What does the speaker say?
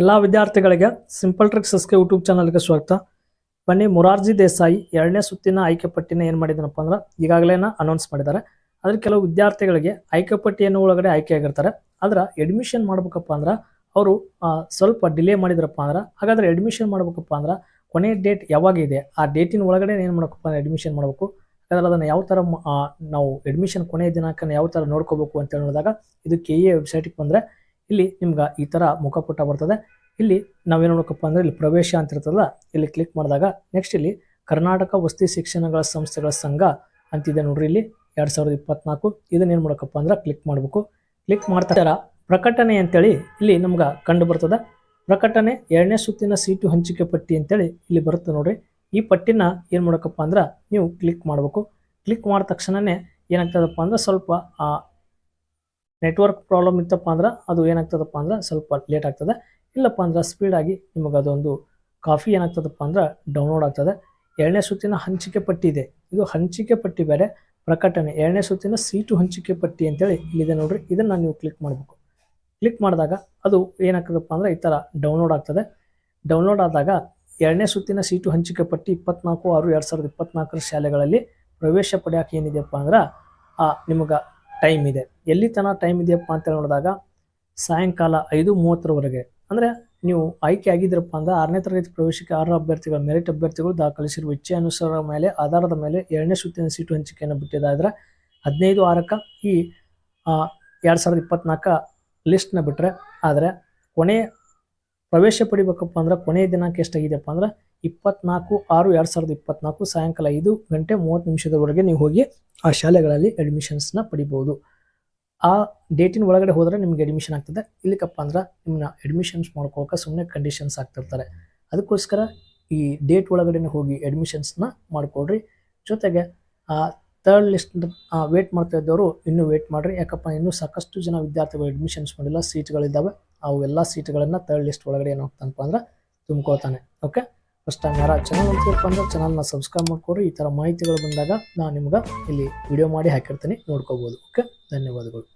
ಎಲ್ಲ ವಿದ್ಯಾರ್ಥಿಗಳಿಗೆ simple tricks S K YouTube ಚಾನಲ್ಗೆ ಸ್ವಾಗತ. ಬನ್ನಿ, ಮುರಾರ್ಜಿ ದೇಸಾಯಿ ಎರಡನೇ ಸುತ್ತಿನ ಆಯ್ಕೆ ಪಟ್ಟಿನ ಏನು ಮಾಡಿದನಪ್ಪ ಅಂದ್ರೆ ಈಗಾಗಲೇ ಅನೌನ್ಸ್ ಮಾಡಿದ್ದಾರೆ. ಅದ್ರ ಕೆಲವು ವಿದ್ಯಾರ್ಥಿಗಳಿಗೆ ಆಯ್ಕೆ ಪಟ್ಟಿಯನ್ನು ಒಳಗಡೆ ಆಯ್ಕೆ ಆಗಿರ್ತಾರೆ. ಆದ್ರೆ ಅಡ್ಮಿಷನ್ ಮಾಡ್ಬೇಕಪ್ಪ ಅಂದ್ರೆ ಅವರು ಸ್ವಲ್ಪ ಡಿಲೇ ಮಾಡಿದ್ರಪ್ಪ ಅಂದ್ರೆ, ಹಾಗಾದ್ರೆ ಅಡ್ಮಿಷನ್ ಮಾಡ್ಬೇಕಪ್ಪ ಅಂದ್ರೆ ಕೊನೆ ಡೇಟ್ ಯಾವಾಗ ಇದೆ ಆ ಡೇಟಿನ ಒಳಗಡೆ ಏನು ಮಾಡಬೇಕಪ್ಪ ಅಂದ್ರೆ ಅಡ್ಮಿಷನ್ ಮಾಡಬೇಕು. ಯಾಕಂದ್ರೆ ಅದನ್ನು ಯಾವ ಥರ ನಾವು ಅಡ್ಮಿಷನ್ ಕೊನೆಯ ದಿನಾಂಕನ ಯಾವ ಥರ ನೋಡ್ಕೋಬೇಕು ಅಂತ ಹೇಳಿದಾಗ ಇದು ಕೆ ಎ ವೆಬ್ಸೈಟಿಗೆ ಬಂದರೆ ಇಲ್ಲಿ ನಿಮ್ಗೆ ಈ ಥರ ಮುಖಪುಟ ಬರ್ತದೆ. ಇಲ್ಲಿ ನಾವೇನು ನೋಡೋಕಪ್ಪ ಅಂದ್ರೆ ಇಲ್ಲಿ ಪ್ರವೇಶ ಅಂತ ಇರ್ತದಲ್ಲ, ಇಲ್ಲಿ ಕ್ಲಿಕ್ ಮಾಡಿದಾಗ ನೆಕ್ಸ್ಟ್ ಇಲ್ಲಿ ಕರ್ನಾಟಕ ವಸತಿ ಶಿಕ್ಷಣಗಳ ಸಂಸ್ಥೆಗಳ ಸಂಘ ಅಂತಿದೆ ನೋಡ್ರಿ ಇಲ್ಲಿ, ಎರಡು ಸಾವಿರದ ಇಪ್ಪತ್ನಾಲ್ಕು. ಇದನ್ನ ಏನು ಮಾಡಬೇಕಪ್ಪ ಅಂದ್ರೆ ಕ್ಲಿಕ್ ಮಾಡಬೇಕು. ಕ್ಲಿಕ್ ಮಾಡ್ತಾರ ಪ್ರಕಟಣೆ ಅಂತೇಳಿ ಇಲ್ಲಿ ನಮ್ಗೆ ಕಂಡು ಬರ್ತದೆ. ಪ್ರಕಟಣೆ, ಎರಡನೇ ಸುತ್ತಿನ ಸೀಟು ಹಂಚಿಕೆ ಪಟ್ಟಿ ಅಂತೇಳಿ ಇಲ್ಲಿ ಬರುತ್ತೆ ನೋಡ್ರಿ. ಈ ಪಟ್ಟಿನ ಏನು ಮಾಡೋಕಪ್ಪ ಅಂದ್ರೆ ನೀವು ಕ್ಲಿಕ್ ಮಾಡಬೇಕು. ಕ್ಲಿಕ್ ಮಾಡಿದ ತಕ್ಷಣನೇ ಏನಾಗ್ತದಪ್ಪ ಅಂದ್ರೆ ಸ್ವಲ್ಪ, ಆ ನೆಟ್ವರ್ಕ್ ಪ್ರಾಬ್ಲಮ್ ಇತ್ತಪ್ಪ ಅಂದ್ರೆ ಅದು ಏನಾಗ್ತದಪ್ಪ ಅಂದ್ರೆ ಸ್ವಲ್ಪ ಲೇಟ್ ಆಗ್ತದೆ. ಇಲ್ಲಪ್ಪ ಅಂದ್ರೆ ಸ್ಪೀಡಾಗಿ ನಿಮಗೆ ಅದೊಂದು ಕಾಫಿ ಏನಾಗ್ತದಪ್ಪ ಅಂದ್ರೆ ಡೌನ್ಲೋಡ್ ಆಗ್ತದೆ. ಎರಡನೇ ಸುತ್ತಿನ ಹಂಚಿಕೆ ಪಟ್ಟಿ ಇದೆ. ಇದು ಹಂಚಿಕೆ ಪಟ್ಟಿ ಬೇರೆ ಪ್ರಕಟಣೆ. ಎರಡನೇ ಸುತ್ತಿನ ಸೀಟು ಹಂಚಿಕೆ ಪಟ್ಟಿ ಅಂತೇಳಿ ಇಲ್ಲಿದೆ ನೋಡ್ರಿ. ಇದನ್ನು ನೀವು ಕ್ಲಿಕ್ ಮಾಡಬೇಕು. ಕ್ಲಿಕ್ ಮಾಡಿದಾಗ ಅದು ಏನಾಗ್ತದಪ್ಪ ಅಂದ್ರೆ ಈ ಥರ ಡೌನ್ಲೋಡ್ ಆಗ್ತದೆ. ಡೌನ್ಲೋಡ್ ಆದಾಗ ಎರಡನೇ ಸುತ್ತಿನ ಸೀಟು ಹಂಚಿಕೆ ಪಟ್ಟಿ ಇಪ್ಪತ್ನಾಲ್ಕು ಆರು ಎರಡು ಸಾವಿರದ ಇಪ್ಪತ್ನಾಲ್ಕರ ಶಾಲೆಗಳಲ್ಲಿ ಪ್ರವೇಶ ಪಡೆಯೋಕೆ ಏನಿದೆಯಪ್ಪ ಅಂದ್ರೆ ಆ ನಿಮಗೆ ಟೈಮ್ ಇದೆ. ಎಲ್ಲಿ ತನಕ ಟೈಮ್ ಇದೆಯಪ್ಪ ಅಂತ ನೋಡಿದಾಗ ಸಾಯಂಕಾಲ ಐದು ಮೂವತ್ತರವರೆಗೆ. ಅಂದರೆ ನೀವು ಆಯ್ಕೆ ಆಗಿದ್ರಪ್ಪ ಅಂದ್ರೆ ಆರನೇ ತರಗತಿ ಪ್ರವೇಶಕ್ಕೆ ಆರು ಅಭ್ಯರ್ಥಿಗಳ ಮೆರಿಟ್ ಅಭ್ಯರ್ಥಿಗಳು ದಾಖಲಿಸಿರುವ ಇಚ್ಛೆ ಅನುಸಾರ ಮೇಲೆ, ಆಧಾರದ ಮೇಲೆ ಎರಡನೇ ಸುತ್ತಿನ ಸೀಟು ಹಂಚಿಕೆಯನ್ನು ಬಿಟ್ಟಿದ್ದಾದ್ರೆ ಹದಿನೈದು ಆರಕ್ಕೆ ಈ ಎರಡು ಸಾವಿರದ ಇಪ್ಪತ್ನಾಲ್ಕ ಲಿಸ್ಟ್ನ ಬಿಟ್ಟರೆ ಆದರೆ ಕೊನೆ ಪ್ರವೇಶ ಪಡಿಬೇಕಪ್ಪ ಅಂದ್ರೆ ಕೊನೆಯ ದಿನಾಂಕ ಎಷ್ಟಾಗಿದೆಯಪ್ಪ ಅಂದ್ರೆ ಇಪ್ಪತ್ನಾಲ್ಕು ಆರು ಎರಡು ಸಾವಿರದ ಇಪ್ಪತ್ನಾಲ್ಕು ಸಾಯಂಕಾಲ ಐದು ಗಂಟೆ ಮೂವತ್ತು ನಿಮಿಷದವರೆಗೆ ನೀವು ಹೋಗಿ ಆ ಶಾಲೆಗಳಲ್ಲಿ ಅಡ್ಮಿಷನ್ಸ್ನ ಪಡಿಬೋದು. ಆ ಡೇಟಿನ ಒಳಗಡೆ ಹೋದರೆ ನಿಮಗೆ ಅಡ್ಮಿಷನ್ ಆಗ್ತದೆ. ಇಲ್ಲಿಕಪ್ಪ ಅಂದ್ರೆ ನಿಮ್ಮನ್ನ ಅಡ್ಮಿಷನ್ಸ್ ಮಾಡ್ಕೋಕೆ ಸುಮ್ಮನೆ ಕಂಡೀಷನ್ಸ್ ಆಗ್ತಿರ್ತಾರೆ. ಅದಕ್ಕೋಸ್ಕರ ಈ ಡೇಟ್ ಒಳಗಡೆ ಹೋಗಿ ಅಡ್ಮಿಷನ್ಸ್ನ ಮಾಡಿಕೊಡ್ರಿ ಜೊತೆಗೆ, ಆ ತರ್ಡ್ ಲಿಸ್ಟ್ ವೇಟ್ ಮಾಡ್ತಾ ಇದ್ದವರು ಇನ್ನೂ ವೇಟ್ ಮಾಡಿರಿ. ಯಾಕಪ್ಪ ಇನ್ನೂ ಸಾಕಷ್ಟು ಜನ ವಿದ್ಯಾರ್ಥಿಗಳು ಅಡ್ಮಿಷನ್ಸ್ ಮಾಡಿಲ್ಲ. ಸೀಟ್ಗಳಿದ್ದಾವೆ ಅವು ಎಲ್ಲ ಸೀಟ್ಗಳನ್ನು ತರ್ಡ್ ಲಿಸ್ಟ್ ಒಳಗಡೆ ಏನಾಗ್ತಂತಪ್ಪ ಅಂದ್ರೆ ತುಂಬ್ಕೋತಾನೆ ಓಕೆ ಫಸ್ಟ್ ಟೈಮ್ ಯಾರು ಚಾನಲ್ ಅಂತೀರಪ್ಪ ಅಂದ್ರೆ ಚಾನಲ್ನ ಸಬ್ಸ್ಕ್ರೈಬ್ ಮಾಡ್ಕೊಡ್ರಿ. ಈ ಥರ ಮಾಹಿತಿಗಳು ಬಂದಾಗ ನಾನು ನಿಮ್ಗೆ ಇಲ್ಲಿ ವಿಡಿಯೋ ಮಾಡಿ ಹಾಕಿರ್ತೀನಿ. ನೋಡ್ಕೋಬೋದು. ಓಕೆ ಧನ್ಯವಾದಗಳು.